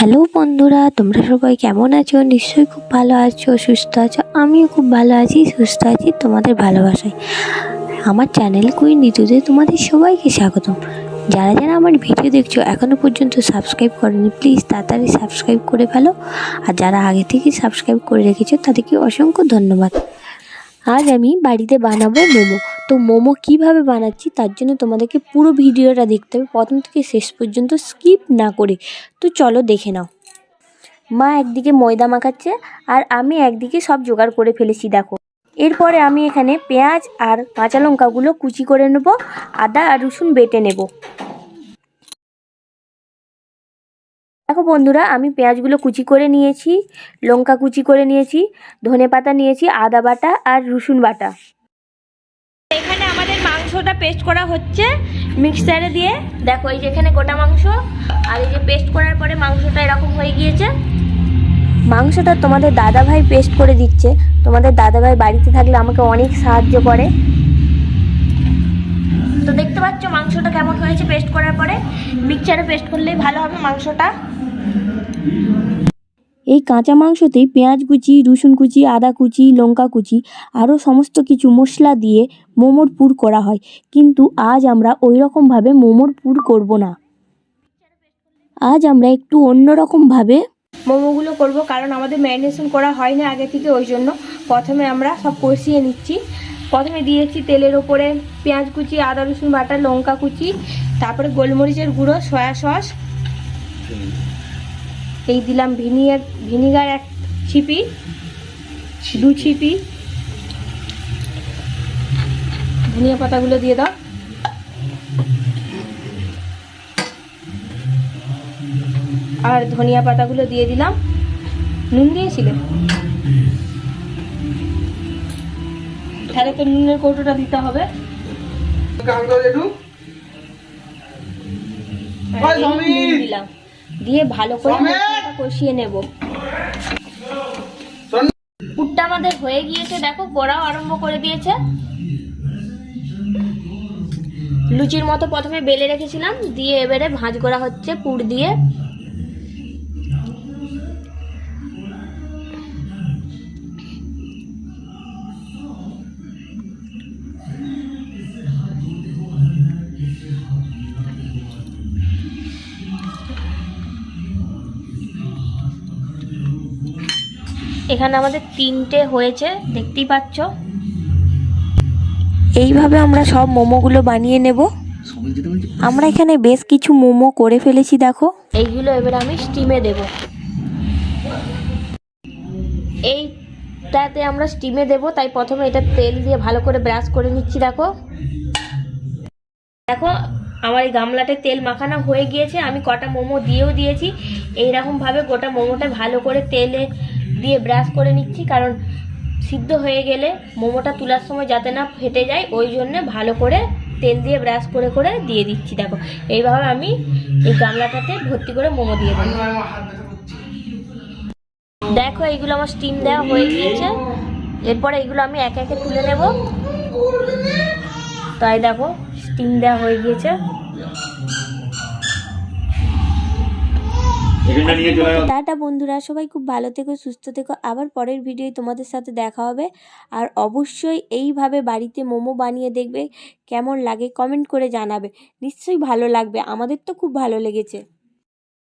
Hello বন্ধুরা, তোমরা সবাই কেমন আছো? নিশ্চয়ই খুব ভালো আছো, সুস্থ আছো। আমিও খুব ভালো আছি, সুস্থ আছি তোমাদের ভালোবাসায়। আমার চ্যানেল কুইন ঋতুতে তোমাদের সবাইকে স্বাগতম। যারা যারা আমার ভিডিও দেখছ এখনও পর্যন্ত সাবস্ক্রাইব করেনি, প্লিজ তাড়াতাড়ি সাবস্ক্রাইব করে ফেলো। আর যারা আগে থেকে সাবস্ক্রাইব করে রেখেছো, তাদেরকে অসংখ্য ধন্যবাদ। আজ আমি বাড়িতে বানাবো মোমো। তো মোমো কীভাবে বানাচ্ছি তার জন্য তোমাদেরকে পুরো ভিডিওটা দেখতে হবে। প্রথম থেকে শেষ পর্যন্ত স্কিপ না করে। তো চলো দেখে নাও। মা একদিকে ময়দা মাখাচ্ছে আর আমি একদিকে সব জোগাড় করে ফেলেছি, দেখো। এরপরে আমি এখানে পেঁয়াজ আর কাঁচা লঙ্কাগুলো কুচি করে নেব, আদা আর রসুন বেটে নেব। দেখো বন্ধুরা, আমি পেঁয়াজগুলো কুচি করে নিয়েছি, লঙ্কা কুচি করে নিয়েছি, ধনে পাতা নিয়েছি, আদা বাটা আর রসুন বাটা। এখানে আমাদের মাংসটা পেস্ট করা হচ্ছে মিক্সারে দিয়ে। দেখো, এই যে এখানে গোটা মাংস, আর এই যে পেস্ট করার পরে মাংসটা এরকম হয়ে গিয়েছে। মাংসটা তোমাদের দাদাভাই পেস্ট করে দিচ্ছে। তোমাদের দাদাভাই বাড়িতে থাকলে আমাকে অনেক সাহায্য করে। তো দেখতে পাচ্ছ মাংসটা কেমন হয়েছে পেস্ট করার পরে। মিক্সচারে পেস্ট করলেই ভালো হবে মাংসটা। এই কাঁচা মাংসতেই পেঁয়াজ কুচি রসুন কুচি আদা কুচি লঙ্কা কুচি আরও সমস্ত কিছু মশলা দিয়ে মোমোর পুর করা হয়। কিন্তু আজ আমরা ওই রকমভাবে মোমোর পুর করব না। আজ আমরা একটু অন্যরকমভাবে মোমোগুলো করব কারণ আমাদের ম্যারিনেশন করা হয় না আগে থেকে ওই জন্য প্রথমে আমরা সব কষিয়ে নিচ্ছি। প্রথমে দিয়েছি তেলের ওপরে পেঁয়াজ কুচি, আদা, রসুন বাটা, লঙ্কা কুচি, তারপরে গোলমরিচের গুঁড়ো, সয়া সস। এই দিলাম ভিনিগার ভিনিগার এক ছিপি, দু ছিপি। ধনিয়া পাতাগুলো দিয়ে দাও। আর ধনিয়া পাতাগুলো দিয়ে দিলাম। নুন দিয়েছিলে? তাহলে তো নুনের কৌটোটা দিতে হবে। দিলাম। দিয়ে ভালো করে কষিয়ে নেব। পুরটা আমাদের হয়ে গিয়েছে দেখো গোড়াও আরম্ভ করে দিয়েছে। লুচির মতো প্রথমে বেলে রেখেছিলাম দিয়ে এবারে ভাঁজ করা হচ্ছে পুর দিয়ে। এখানে আমাদের তিনটে হয়েছে দেখতেই পাচ্ছ। এইভাবে আমরা সব মোমোগুলো বানিয়ে নেব। আমরা এখানে বেশ কিছু মোমো করে ফেলেছি দেখো। এইগুলো এবার আমি স্টিমে দেব। এইটাতে আমরা স্টিমে দেব তাই প্রথমে এটা তেল দিয়ে ভালো করে ব্রাশ করে নিচ্ছি দেখো। দেখো আমার এই গামলাতে তেল মাখানো হয়ে গিয়েছে আমি কটা মোমো দিয়েও দিয়েছি। এইরকমভাবে গোটা মোমোটা ভালো করে তেলে দিয়ে ব্রাশ করে নিচ্ছি, কারণ সিদ্ধ হয়ে গেলে মোমোটা তোলার সময় যাতে না ফেটে যায়, ওই জন্য ভালো করে তেল দিয়ে ব্রাশ করে করে দিয়ে দিচ্ছি। দেখো, এইভাবে আমি এই গামলাটাতে ভর্তি করে মোমো দিয়ে দিই দেখো, এইগুলো আমার স্টিম দেওয়া হয়ে গিয়েছে। এরপরে এইগুলো আমি একে একে তুলে নেব। তাই দেখো স্টিম দেওয়া হয়ে গিয়েছে। টাটা বন্ধুরা, সবাই খুব ভালো থেকো, সুস্থ থেকো। আবার পরের ভিডিও তোমাদের সাথে দেখা হবে। আর অবশ্যই এইভাবে বাড়িতে মোমো বানিয়ে দেখবে, কেমন লাগে কমেন্ট করে জানাবে। নিশ্চয়ই ভালো লাগবে, আমাদের তো খুব ভালো লেগেছে।